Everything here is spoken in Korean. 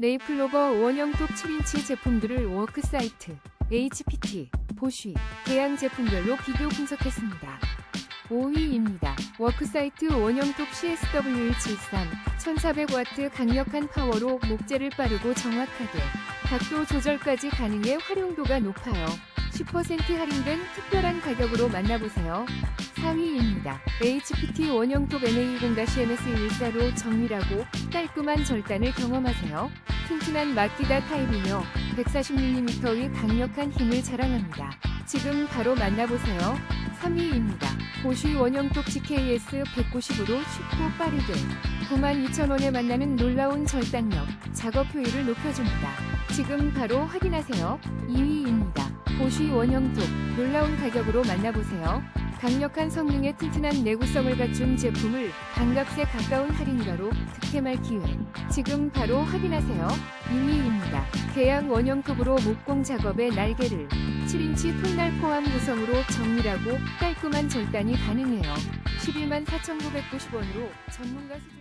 네이플로버 원형톱 7인치 제품들을 워크사이트, HPT, 보쉬, 대양 제품별로 비교 분석했습니다. 5위입니다. 워크사이트 원형톱 CSW173 1400W 강력한 파워로 목재를 빠르고 정확하게 각도 조절까지 가능해 활용도가 높아요. 10% 할인된 특별한 가격으로 만나보세요. 4위입니다. HPT 원형톱 NA0-MS14로 정밀하고 깔끔한 절단을 경험하세요. 튼튼한 마키다 타입이며 140mm의 강력한 힘을 자랑합니다. 지금 바로 만나보세요. 3위입니다. 보쉬 원형톱 GKS 190으로 쉽고 빠르게 92,000원에 만나는 놀라운 절단력, 작업 효율을 높여줍니다. 지금 바로 확인하세요. 2위입니다. 보쉬 원형톱 놀라운 가격으로 만나보세요. 강력한 성능에 튼튼한 내구성을 갖춘 제품을 반값에 가까운 할인가로 득템할 기회. 지금 바로 확인하세요. 2위입니다. 대양 원형톱으로 목공 작업의 날개를 7인치 톱날 포함 구성으로 정밀하고 깔끔한 절단이 가능해요. 11만 4,990원으로 전문가 수준